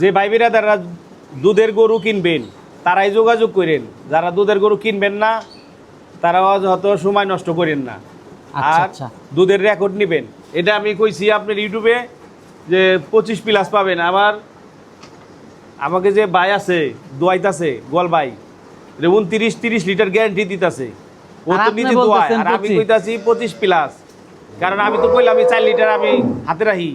যে ভাই বিরাদাররা দুধের গরু কিনবেন তারাই যোগাযোগ করেন। যারা দুধের গরু কিনবেন না তারা অযথ সময় নষ্ট করেন না। আচ্ছা, আর আচ্ছা। দুধের রেকর্ড নেবেন। এটা আমি কইছি আপনার ইউটিউবে যে পঁচিশ প্লাস পাবেন। আমার আমাকে যে ভাই আছে দোয়াইতাছে গোয়াল ভাই উনত্রিশ তিরিশ লিটার গ্যারান্টি দিতেছে। ও তো নিজে দোয়ায়। আর আমি 25 কইতাছি পঁচিশ প্লাস কারণ আমি তো কইলাম আমি চার লিটার আমি হাতে রাখি।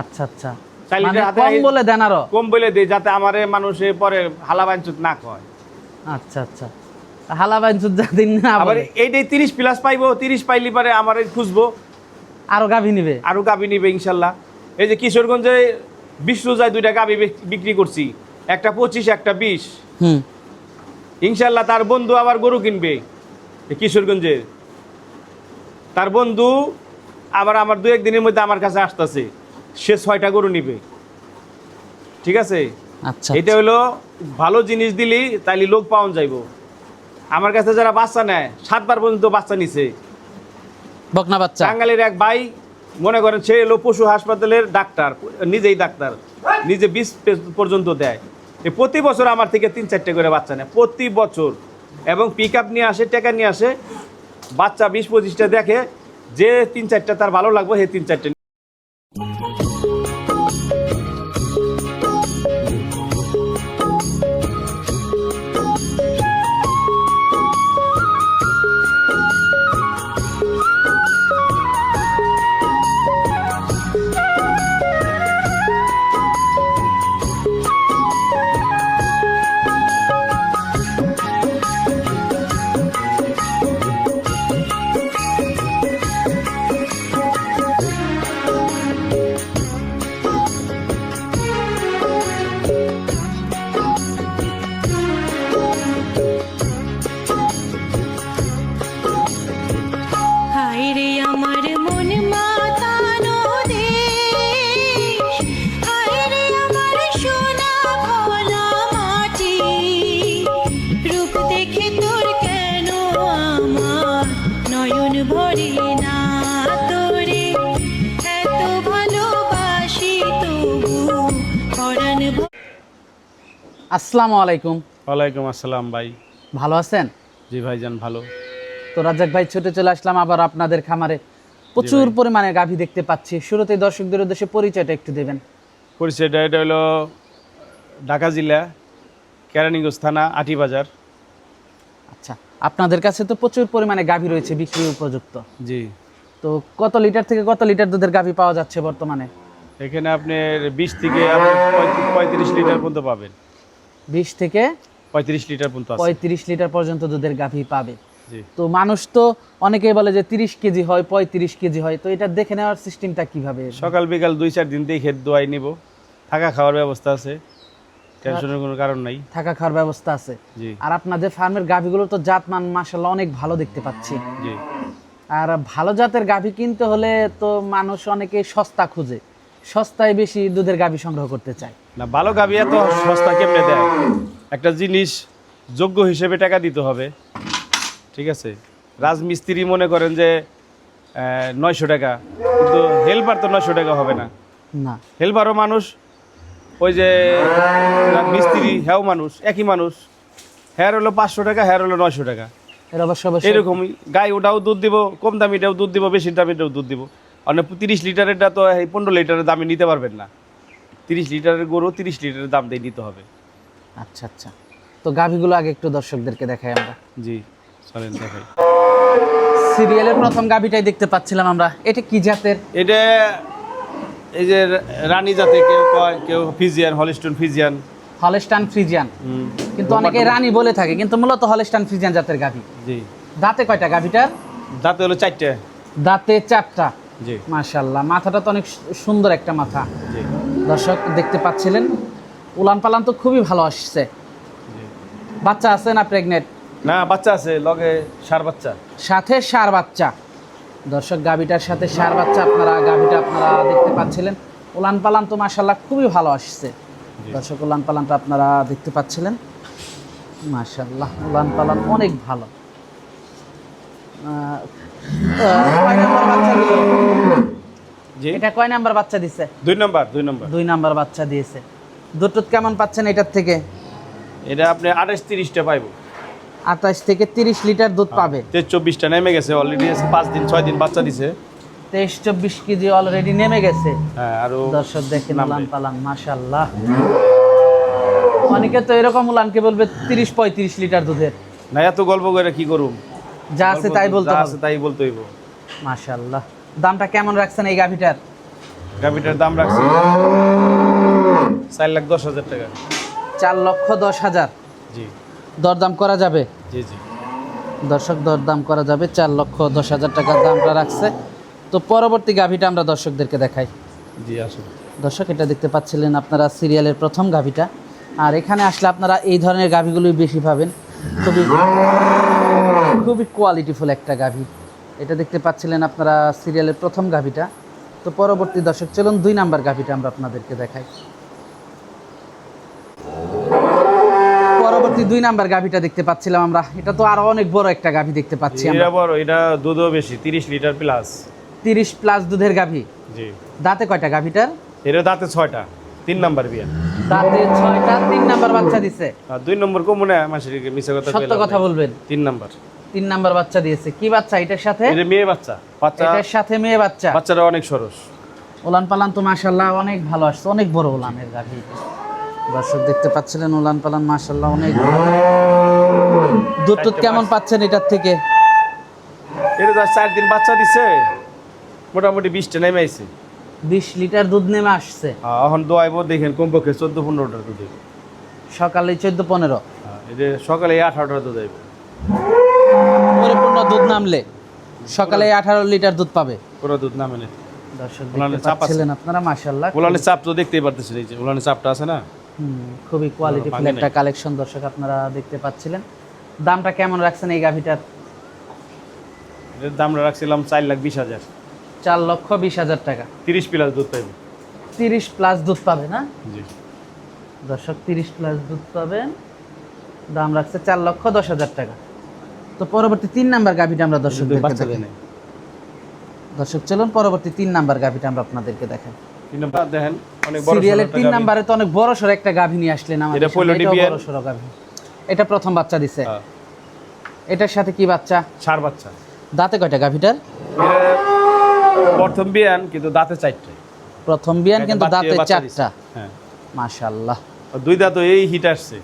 আচ্ছা আচ্ছা। মানে লিটার কম বলে দেন আরও। কম বলে দেয় যাতে আমারে মানুষে পরে হালা বাঞ্চুত না কয়। আচ্ছা আচ্ছা। হালা বাইনসুদ যা না আবার এইটাই তিরিশ প্লাস পাইবো তিরিশ পাইলি পরে আমার খুঁজবো। আরও গাভী নিবে। আরও গাবি নিবে ইনশাল্লাহ। এই যে কিশোরগঞ্জে বিশ রোজায় দুইটা গাবি বিক্রি করছি। একটা পঁচিশ একটা বিশ। হুম। ইনশাল্লাহ তার বন্ধু আবার গরু কিনবে কিশোরগঞ্জের। তার বন্ধু আবার আমার দু একদিনের মধ্যে আমার কাছে আসতেছে। সে ছয়টা গরু নিবে। ঠিক আছে? আচ্ছা এটা হলো ভালো জিনিস দিলি তাইলে লোক পাওয়া যাইব। আমার কাছে যারা বাচ্চা নেয় সাতবার পর্যন্ত বাচ্চা নিছে। বকনা বাচ্চা। টাঙ্গালের এক ভাই মনে করেন সে এলো পশু হাসপাতালের ডাক্তার নিজেই ডাক্তার নিজে বিষ পে- পর্যন্ত দেয়। এ প্রতি বছর আমার থেকে তিন চারটে করে বাচ্চা নেয় প্রতি বছর। এবং পিক আপ নিয়ে আসে টাকা নিয়ে আসে বাচ্চা বিশ পঁচিশটা দেখে যে তিন চারটা তার ভালো লাগবে সে তিন চারটে আসসালামু আলাইকুম। ওয়ালাইকুম আসসালাম ভাই। ভালো আছেন? জি ভাইজান ভালো। তো রাজ্জাক ভাই ছুটে চলে আসলাম আবার আপনাদের খামারে। প্রচুর পরিমাণে গাভী দেখতে পাচ্ছি। শুরুতে দর্শকদের উদ্দেশ্যে পরিচয়টা একটু দেবেন। পরিচয়টা এটা হলো ঢাকা জেলা কেরানীগঞ্জ থানা আটিবাজার আচ্ছা। আপনাদের কাছে তো প্রচুর পরিমাণে গাভী রয়েছে বিক্রি উপযুক্ত জি। তো কত লিটার থেকে কত লিটার দুধের গাভী পাওয়া যাচ্ছে বর্তমানে? এখানে আপনার বিশ থেকে আপনি পঁয়ত্রিশ- লিটার পর্যন্ত পাবেন। বিশ থেকে পঁয়ত্রিশ লিটার পর্যন্ত আছে। পঁয়ত্রিশ লিটার পর্যন্ত দুধের গাভী পাবে। জি। তো মানুষ তো অনেকেই বলে যে তিরিশ কেজি হয় পঁয়ত্রিশ কেজি হয়। তো এটা দেখে নেওয়ার সিস্টেমটা কীভাবে? সকাল বিকাল দুই চার দিন দেখে দোয়াই নিব। থাকা খাওয়ার ব্যবস্থা আছে। টেনশনের কোনো কারণ নাই। থাকা খাওয়ার ব্যবস্থা আছে। আর আপনাদের ফার্মের গাভীগুলো তো জাতমান মাসাল্লাহ অনেক ভালো দেখতে পাচ্ছি। জি। আর ভালো জাতের গাভী কিনতে হলে তো মানুষ অনেকে সস্তা খুঁজে। সস্তায় বেশি দুধের গাভী সংগ্রহ করতে চায়। না ভালো গাবি এত সস্তা কেমনে দেয়? একটা জিনিস যোগ্য হিসেবে টাকা দিতে হবে। ঠিক আছে? রাজমিস্ত্রি মনে করেন যে নয়শো টাকা। কিন্তু হেল্পার তো নয়শো টাকা হবে না। না। হেল্পারও মানুষ ওই যে মিস্ত্রি হ্যাও মানুষ একই মানুষ। হ্যার হলো পাঁচশো টাকা হ্যার হলো নয়শো টাকা। এরকমই। গাই ওটাও দুধ দিব কম দামিটাও দুধ দিব বেশি দামিটাও দুধ দিব। অনেক তিরিশ লিটারেরটা তো এই পনেরো লিটারের দামে নিতে পারবেন না। তিরিশ লিটারের গরু তিরিশ লিটারের দাম দিয়ে নিতে হবে। আচ্ছা আচ্ছা। তো গাভীগুলো আগে একটু দর্শকদেরকে দেখাই আমরা। জি চলেন দেখাই। সিরিয়ালের প্রথম গাভীটাই দেখতে পাচ্ছিলাম আমরা। এটা কি জাতের? এটা এই যে রানী জাতে কেউ কয় কেউ Friesian Holstein Friesian. Holstein Friesian কিন্তু অনেকে রানী বলে থাকে কিন্তু মূলত হলেস্টান ফ্রিজিয়ান জাতের গাভী। জি। দাঁতে কয়টা গাভীটার? দাঁতে হলো চারটে। দাঁতে চারটা। জি। মাশাল্লাহ মাথাটা তো অনেক সুন্দর একটা মাথা। জি। দর্শক দেখতে পাচ্ছিলেন? উলান পালান তো খুবই ভালো আসছে। বাচ্চা আছে না প্রেগনেন্ট না বাচ্চা আছে লগে সার বাচ্চা। সাথে সার বাচ্চা। দর্শক গাভীটার সাথে সার বাচ্চা আপনারা গাভীটা আপনারা দেখতে পাচ্ছিলেন। উলান পালান তো মাশাল্লাহ খুবই ভালো আসছে। দর্শক উলান পালানটা আপনারা দেখতে পাচ্ছিলেন। মাশাল্লাহ উলান পালান অনেক ভালো। এটা কয় নাম্বার বাচ্চা দিছে? দুই নম্বর দুই নম্বর। দুই নাম্বার বাচ্চা দিয়েছে। দুধ টুধ কেমন পাচ্ছেন এটার থেকে? এটা আপনি আঠাশ তিরিশটা পাইবো। আঠাশ থেকে তিরিশ লিটার দুধ পাবে। তেইশ চব্বিশটা নেমে গেছে অলরেডি পাঁচ দিন ছয় দিন বাচ্চা দিছে। তেইশ চব্বিশ কেজি অলরেডি নেমে গেছে। হ্যাঁ আরও দর্শক দেখেন। উলান পালান মাশাল্লাহ অনেকে তো এরকম উলানকে বলবে তিরিশ পঁয়ত্রিশ লিটার দুধের। না এত গল্প করে কি করুম? যা আছে তাই বলতে আছে তাই বলতে হইব। মাশাল্লাহ দামটা কেমন রাখছেন এই গাভিটার? গাভিটার দাম রাখছি চার লাখ দশ হাজার টাকা। চার লক্ষ দশ হাজার। জি। দরদাম করা যাবে? জি জি। দর্শক দরদাম করা যাবে চার লক্ষ দশ হাজার টাকার দামটা রাখছে। তো পরবর্তী গাভিটা আমরা দর্শকদেরকে দেখাই। জি আসুন। দর্শক এটা দেখতে পাচ্ছিলেন আপনারা সিরিয়ালের প্রথম গাভিটা। আর এখানে আসলে আপনারা এই ধরনের গাভিগুলোই বেশি পাবেন। খুবই খুবই কোয়ালিটিফুল একটা গাভি। এটা দেখতে পাচ্ছিলেন আপনারা সিরিয়ালের প্রথম গাভিটা। তো পরবর্তী দর্শক চলুন দুই নাম্বার গাভিটা আমরা আপনাদেরকে দেখাই। পরবর্তী দুই নাম্বার গাভিটা দেখতে পাচ্ছিলাম আমরা এটা তো আরও অনেক বড় একটা গাভি দেখতে পাচ্ছি আমরা। এটা বড় এটা দুধও বেশি তিরিশ লিটার প্লাস তিরিশ প্লাস দুধের গাভি। জি। দাঁতে কয়টা গাভিটার এটা দাঁতে ছয়টা তিন নাম্বার বিয়া। দাঁতে ছয়টা তিন নাম্বার বাচ্চা দিছে। আর দুই নম্বর কমনে মাসের মিশে কথা সত্য কথা বলবেন। তিন নাম্বার। তিন নাম্বার বাচ্চা দিয়েছে। কি বাচ্চা এটার সাথে? এটা মেয়ে বাচ্চা বাচ্চা এটার সাথে মেয়ে বাচ্চা। বাচ্চাটা অনেক সরস। উলান পালান তো মাশাল্লাহ অনেক ভালো আসছে অনেক বড় উলানের গাভি। দর্শক দেখতে পাচ্ছিলেন উলান পালান মাশাল্লাহ অনেক। দুধ টুধ কেমন পাচ্ছেন এটার থেকে? এটা তো চার দিন বাচ্চা দিছে। মোটামুটি বিশটা নেমে আইছে। বিশ লিটার দুধ নেমে আসছে। হ্যাঁ, এখন দোয়াইব দেখেন কমপক্ষে চোদ্দ পনেরোটা দুধ সকালে চোদ্দ পনেরো হ্যাঁ, এটা সকালে আঠারোটা দুধ আইব পরিপূর্ণ দুধ নামলে সকালে আঠারো লিটার দুধ পাবে। পুরো দুধ নামে দর্শক আপনারা মাশাল্লাহ উলানের চাপ তো দেখতেই পারতেছেন এই যে উলানের চাপটা আছে না? খুবই কোয়ালিটিফুল ভাঙে একটা কালেকশন দর্শক আপনারা দেখতে পাচ্ছিলেন। দামটা কেমন রাখছেন এই গাভিটার? এটার দাম রাখছিলাম চার লাখ বিশ হাজার। চার লক্ষ বিশ হাজার টাকা। তিরিশ প্লাস দুধ পাইব। তিরিশ প্লাস দুধ পাবে না? জি। দর্শক তিরিশ প্লাস দুধ পাবেন। দাম রাখছে চার লক্ষ দশ হাজার টাকা। তো পরবর্তী তিন নাম্বার গাভিটা আমরা নাই। দর্শক চলুন পরবর্তী তিন নাম্বার গাভিটা আমরা আপনাদেরকে দেখাই। তিন নম্বর দেখেন সিরিয়ালের তিন। নাম্বারে তো অনেক বড় সড়ো একটা গাভি নিয়ে আসলেন আমাদের এটা। পয়লো বড় গাভি। এটা প্রথম বাচ্চা দিছে। হ্যাঁ, এটার সাথে কি বাচ্চা? ষাঁড় বাচ্চা। দাঁতে কয়টা গাভিটার? প্রথম বিয়ান কিন্তু দাঁতে চারটে। প্রথম বিয়ান কিন্তু দাঁতে চারটা। হ্যাঁ। মাশাল্লাহ আর দুই দাঁত এই হিট আসছে।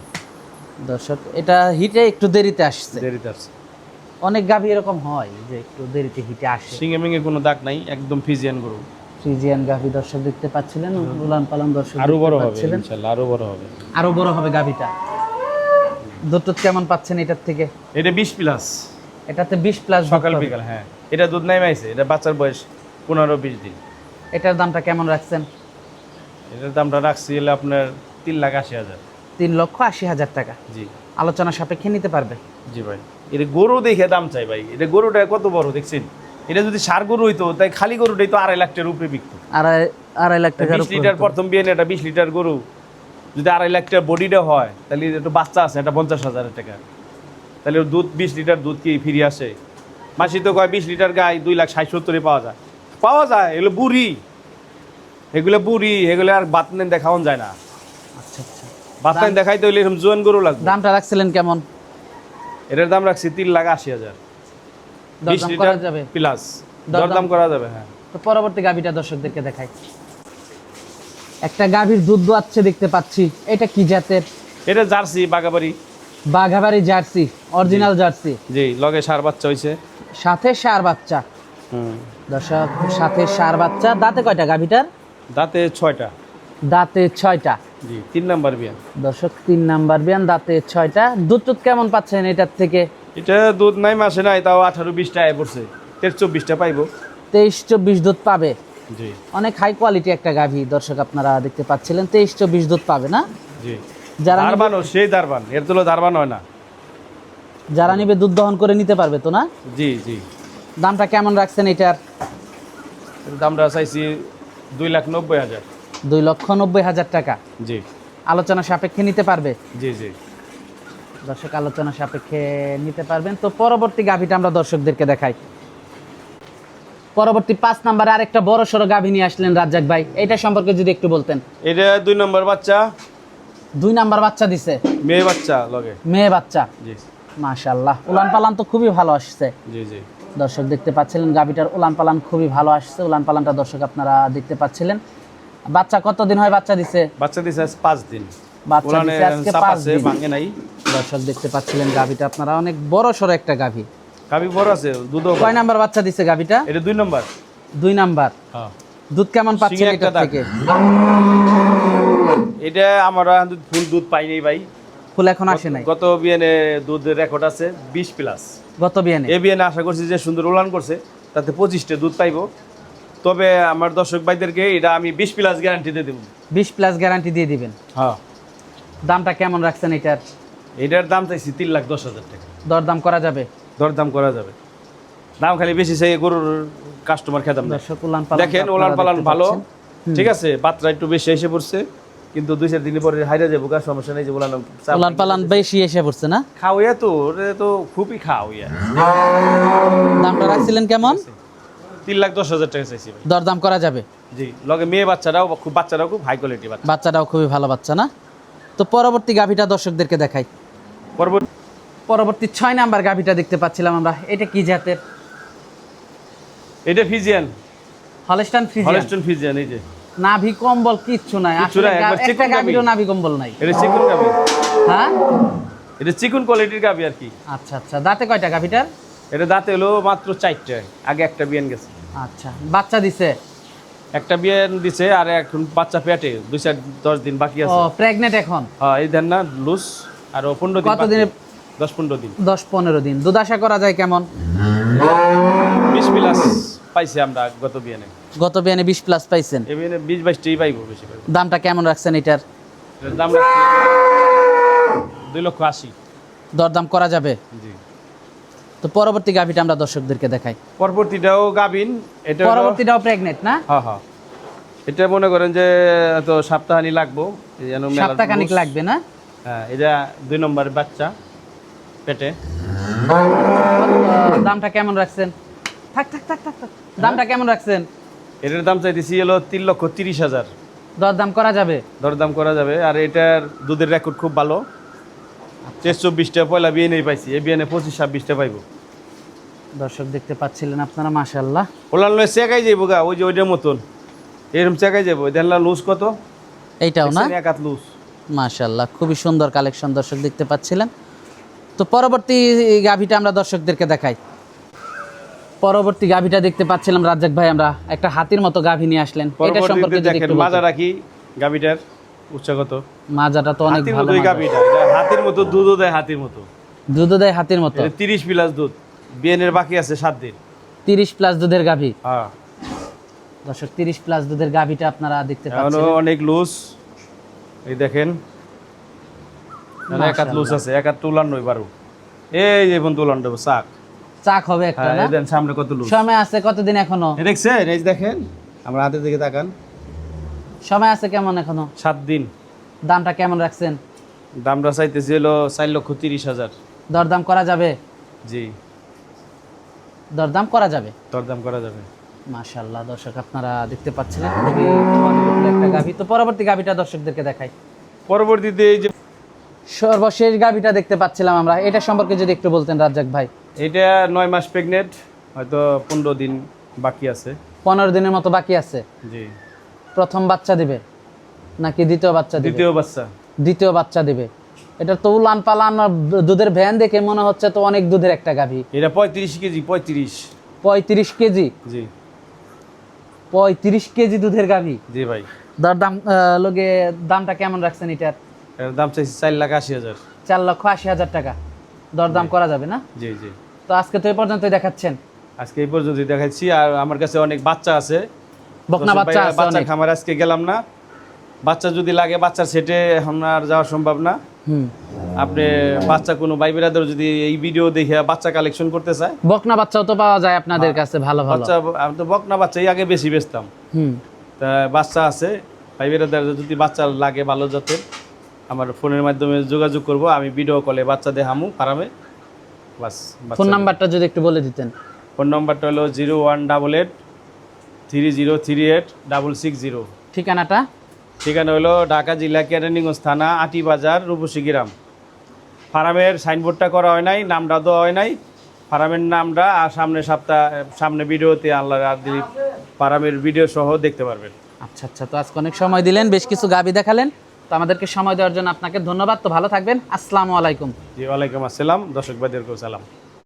দর্শক এটা হিটে একটু দেরিতে আসছে। দেরিতে আসছে। অনেক গাভি এরকম হয় যে একটু দেরিতে হিটে আসে। সিঙ্গে মিঙ্গে কোনো দাগ নাই একদম ফিজিয়ান গরু। ফ্রিজিয়ান গাভি দর্শক দেখতে পাচ্ছিলেন উলান পালান দর্শক আরও বড় হবে। ইনশাল্লাহ আরও বড় হবে। আরও বড় হবে গাভিটা। দুধ কেমন পাচ্ছেন এটার থেকে? এটা বিশ প্লাস এটাতে বিশ প্লাস সকাল বিকাল হ্যাঁ। এটা দুধ নাই মাইছে এটা বাচ্চার বয়স পনেরো বিশ দিন। এটার দামটা কেমন রাখছেন? এটার দামটা রাখছি হলে আপনার তিন লাখ আশি হাজার। তিন লক্ষ আশি হাজার টাকা। জি। আলোচনা সাপেক্ষে নিতে পারবে? জি ভাই। এটা গরু দেখে দাম চাই ভাই। এটা গরুটা কত বড় দেখছেন? এটা যদি সার গরু হইতো তাই খালি গরুটাই তো আড়াই লাখ টাকার উপরে বিকতো আড়াই আড়াই লাখ টাকা বিশ লিটার প্রথম বিয়ে এটা বিশ লিটার গরু যদি আড়াই লাখ টাকার বডিটা হয় তাহলে একটু বাচ্চা আছে এটা পঞ্চাশ হাজারের টাকা। তাহলে দুধ বিশ লিটার দুধ কি ফিরে আসে? মাসি তো কয় বিশ লিটার গায়ে দুই লাখ ষাট সত্তরে পাওয়া যায়। পাওয়া যায় এগুলো বুড়ি। এগুলো বুড়ি এগুলো আর বাত বাতনেন দেখাও যায় না। আচ্ছা আচ্ছা। বাতনেন দেখাইতে হইলে এরকম জোয়ান গরু লাগবে। দামটা রাখছিলেন কেমন? এটার দাম রাখছি তিন লাখ আশি হাজার। বিশ লিটার যাবে। প্লাস দরদাম- করা যাবে হ্যাঁ। তো পরবর্তী গাভিটা দর্শকদেরকে দেখাই। একটা গাভীর দুধ দোয়াচ্ছে দেখতে পাচ্ছি। এটা কি জাতের? এটা jersey Bagabari বাঘাবাড়ি jersey original jersey. জি লগে সার বাচ্চা হয়েছে সাথে সার বাচ্চা। হুম। দর্শক সাথে সার বাচ্চা। দাঁতে কয়টা গাভিটার? দাঁতে ছয়টা। দাঁতে ছয়টা। জি তিন নাম্বার বিয়ান। দর্শক তিন নাম্বার বিয়ান দাঁতে ছয়টা। দুধ টুধ কেমন পাচ্ছেন এটার থেকে? এটা দুধ নাই মাসে নাই তাও আঠারো বিশটা আয় পড়ছে। তেইশ চব্বিশটা পাইবো। তেইশ চব্বিশ দুধ পাবে? জি। অনেক হাই কোয়ালিটি একটা গাভী দর্শক আপনারা দেখতে পাচ্ছিলেন। তেইশ চব্বিশ দুধ পাবে না? জি। যারা নিবে- দারবান সেই দারবান এর তুলো দারবান হয় না। যারা নিবে দুধ দহন করে নিতে পারবে তো না? জি জি। দামটা কেমন রাখছেন এটার? দামটা চাইছি দুই লাখ নব্বই হাজার। দুই লক্ষ নব্বই হাজার টাকা। জি। আলোচনা সাপেক্ষে নিতে পারবে? জি জি। দর্শক আলোচনা সাপেক্ষে নিতে পারবেন। তো পরবর্তী গাভীটা আমরা দর্শকদেরকে দেখাই। পরবর্তী পাঁচ নাম্বারে আরেকটা বড় সড়ো গাভী নিয়ে আসলেন রাজ্জাক ভাই। এটা সম্পর্কে যদি একটু বলতেন। এটা দুই নম্বর বাচ্চা। দুই নাম্বার বাচ্চা দিছে। মেয়ে বাচ্চা লগে। মেয়ে বাচ্চা। জি। মাশাল্লাহ উলান পালান তো খুবই ভালো আসছে। জি জি। দর্শক দেখতে পাচ্ছিলেন গাভীটার উলান পালান খুবই ভালো আসছে। উলান পালানটা দর্শক আপনারা দেখতে পাচ্ছিলেন। বাচ্চা কতদিন হয়? বাচ্চা দিছে? বাচ্চা দিছে পাঁচ দিন। বাচ্চা ওলানে দিছে আজকে পাঁচ দিন। ভাঙে নাই। দর্শক দেখতে পাচ্ছিলেন গাভিটা। আপনারা অনেক বড় সড়ো একটা গাভি। গাভি বড় আছে দুধও কয় নাম্বার বাচ্চা দিছে গাভিটা? এটা দুই নম্বর। দুই নাম্বার। হ্যাঁ। দুধ কেমন পাচ্ছেন দাগ। থেকে? এটা আমরা ফুল দুধ পাই নাই ভাই। ফুল এখন আসে নাই। গত বিয়ানে দুধের রেকর্ড আছে বিশ প্লাস গত বিয়ানে এ বিয়ানে আশা করছি যে সুন্দর উলান করছে তাতে পঁচিশটা দুধ পাইবো। তবে আমার দর্শক ভাইদেরকে এটা আমি বিশ প্লাস গ্যারান্টি দিয়ে দেবো। বিশ প্লাস গ্যারান্টি দিয়ে দিবেন। হ্যাঁ। দামটা কেমন রাখছেন এটার? এটার দাম চাইছি তিন লাখ দশ হাজার টাকা। দরদাম করা যাবে? দরদাম করা যাবে। দাম খালি বেশি চাই গরুর কাস্টমার খেতাম দর্শক উলান পালান দেখেন ওলান পালান ভালো। ঠিক আছে বাচ্চা একটু বেশি এসে পড়ছে কিন্তু দুই চার দিন পরে হাইরা যাব গা সমস্যা নেই যে ওলান উলান পালান বেশি এসে পড়ছে না? খাওয়া তো তো খুবই খাওয়া দামটা রাখছিলেন কেমন? তিন লাখ দশ হাজার টাকা চাইছি দরদাম করা যাবে। জি লগে মেয়ে বাচ্চারাও খুব বাচ্চারাও খুব হাই কোয়ালিটি বাচ্চা। বাচ্চাটাও খুবই ভালো বাচ্চা না? তো পরবর্তী গাভিটা দর্শকদেরকে দেখাই। পরবর্তী ছয় নাম্বার গাভিটা দেখতে পাচ্ছিলাম আমরা। এটা কি জাতের? এটা Friesian. Holstein Friesian Holstein Friesian এই যে। নাভি কম্বল কিচ্ছু নাই। আসলে একটা গাভী। গাভিরও নাভি কম্বল নাই। এটা চিকুন গাবি হ্যাঁ? এটা চিকুন কোয়ালিটির গাবি আর কি। আচ্ছা আচ্ছা। দাঁতে কয়টা গাভিটার? এটা দাঁতে হলো মাত্র চারটে। আগে একটা বিয়ান গেছে। আচ্ছা। বাচ্চা দিছে? একটা বিয়ান দিছে আর এখন বাচ্চা পেটে দুই চার দশ দিন বাকি আছে। প্রেগনেন্ট এখন? হ্যাঁ এই দেন না লুজ আর পনেরো দিন কতদিনে-। দশ পনেরো দিন। দশ পনেরো দিন। দুধ আশা করা যায় কেমন? বিশ প্লাস পাইছি আমরা গত বিয়ানে। গত বিয়ানে বিশ প্লাস পাইছেন। এই বিয়ানে বিশ বাইশটাই পাইবো বেশি দামটা কেমন রাখছেন এটার? এটার দাম রাখছি দুই লক্ষ আশি। দরদাম করা যাবে? জি। তো পরবর্তী গাভিটা আমরা দর্শকদেরকে দেখাই। পরবর্তীটাও গাবিন এটা পরবর্তীটাও প্রেগনেন্ট না? হ্যাঁ হ্যাঁ। এটা মনে করেন যে তো সপ্তাহানি লাগবো সপ্তাহখানিক লাগবে না? হ্যাঁ এটা দুই নম্বর বাচ্চা পেটে। দামটা কেমন রাখছেন? থাক থাক থাক থাক থাক। দামটা কেমন রাখছেন? এটার দাম চাইতেছি হলো তিন লক্ষ তিরিশ হাজার। দরদাম করা যাবে? দরদাম করা যাবে আর এটার দুধের রেকর্ড খুব ভালো। তেইশ চব্বিশটা পয়লা বিয়ে নেই পাইছি এই বিয়ে পঁচিশ ছাব্বিশটা পাইবো। দর্শক দেখতে পাচ্ছিলেন আপনারা মাশাল্লাহ ওলান লয় চেকাই যাইবো গা ওই যে ওইটার মতন। এরকম চেকাই যাব দেখলাম লুজ কত? এইটাও না? এক হাত লুজ মাশাল্লাহ খুবই সুন্দর কালেকশন দর্শক দেখতে পাচ্ছিলেন। তো পরবর্তী গাভিটা আমরা দর্শকদেরকে দেখাই। পরবর্তী গাভিটা দেখতে পাচ্ছিলাম রাজ্জাক ভাই আমরা একটা হাতির মতো গাভি নিয়ে আসলেন। এটা সম্পর্কে যদি একটু মাজা। রাখি গাবিটার উচ্চাগত মাজাটা তো অনেক ভালো। হাতির মতো দুধও দেয় হাতির মতো। দুধও দেয় হাতির মতো। এটা তিরিশ প্লাস দুধ। বিয়েনের বাকি আছে সাত দিন। তিরিশ প্লাস দুধের গাভি। হ্যাঁ। দর্শক তিরিশ প্লাস দুধের গাভিটা আপনারা দেখতে পাচ্ছেন। অনেক লুজ এই দেখেন। এক হাত লুজ আছে এক হাত তুলান নই বারো। এই যে বোন তুলান দেবো চাক। চাক হবে একটা হ্যাঁ না? দেন সামনে কত লুজ সময় আছে কতদিন এখনও? দেখছেন এই দেখেন আমরা হাতের দিকে তাকান। সময় আছে কেমন এখনও? সাত দিন। দামটা কেমন রাখছেন? দামটা চাইতেছি হলো চার লক্ষ তিরিশ হাজার। দরদাম করা যাবে? জি। দরদাম করা যাবে? দরদাম করা যাবে। মাশাল্লাহ দর্শক আপনারা দেখতে পাচ্ছিলেন খুবই একটা গাভি। তো পরবর্তী গাভিটা দর্শকদেরকে দেখাই। পরবর্তীতে এই যে সর্বশেষ গাভিটা দেখতে পাচ্ছিলাম আমরা। এটা সম্পর্কে যদি একটু বলতেন রাজ্জাক ভাই। এটা নয় মাস প্রেগনেন্ট হয়তো পনেরো দিন বাকি আছে। পনেরো দিনের মতো বাকি আছে? জি। প্রথম বাচ্চা দিবে নাকি দ্বিতীয় বাচ্চা দিবে? দ্বিতীয় বাচ্চা। দ্বিতীয় বাচ্চা দিবে। এটা তো উলান পালান দুধের ভ্যান দেখে মনে হচ্ছে তো অনেক দুধের একটা গাভি। এটা পঁয়ত্রিশ কেজি পঁয়ত্রিশ। পঁয়ত্রিশ কেজি? জি। পঁয়ত্রিশ কেজি দুধের গাভি। জি ভাই। দরদাম আহ, লগে দামটা কেমন রাখছেন এটার? এর দাম চাইছি চার লাখ আশি হাজার। চার লক্ষ আশি হাজার টাকা। দরদাম করা যাবে না? জি জি। তো আজকে তো এই পর্যন্তই দেখাচ্ছেন। আজকে এই পর্যন্ত দেখাচ্ছি। আর আমার কাছে অনেক বাচ্চা আছে। বকনা বাচ্চা আছে খামার আজকে গেলাম না। বাচ্চা যদি লাগে বাচ্চার সেটে এখন আর যাওয়া সম্ভব না। আপনি বাচ্চা কোনো ভাই বেরাদের যদি এই ভিডিও দেখে বাচ্চা কালেকশন করতে চায়। বকনা বাচ্চাও তো পাওয়া যায় আপনাদের কাছে ভালো ভালো। বাচ্চা আমি তো বকনা বাচ্চাই আগে বেশি বেচতাম। তা বাচ্চা আছে ভাই বেরাদের যদি বাচ্চা লাগে ভালো জাতের আমার ফোনের মাধ্যমে যোগাযোগ করব আমি ভিডিও কলে বাচ্চা দেখামু ফার্মে। বাস ফোন নাম্বারটা যদি একটু বলে দিতেন। ফোন নাম্বারটা হলো zero one double eight three zero three eight double six zero ঠিকানাটা? ঠিকানা হলো ঢাকা জেলা কেরানীগঞ্জ থানা আটি বাজার রূপসী গ্রাম। ফার্মের সাইনবোর্ডটা করা হয় নাই নামটা দেওয়া হয় নাই। ফার্মের নামটা আর সামনে সপ্তাহ সামনে ভিডিওতে আল্লাহ আর ফার্মের ভিডিও সহ দেখতে পারবেন। আচ্ছা আচ্ছা তো আজকে অনেক সময় দিলেন বেশ কিছু গাবি দেখালেন। তো আমাদেরকে সময় দেওয়ার জন্য আপনাকে ধন্যবাদ। তো ভালো থাকবেন। আসসালামু আলাইকুম। জি ওয়ালাইকুম আসসালাম। দর্শক সালাম।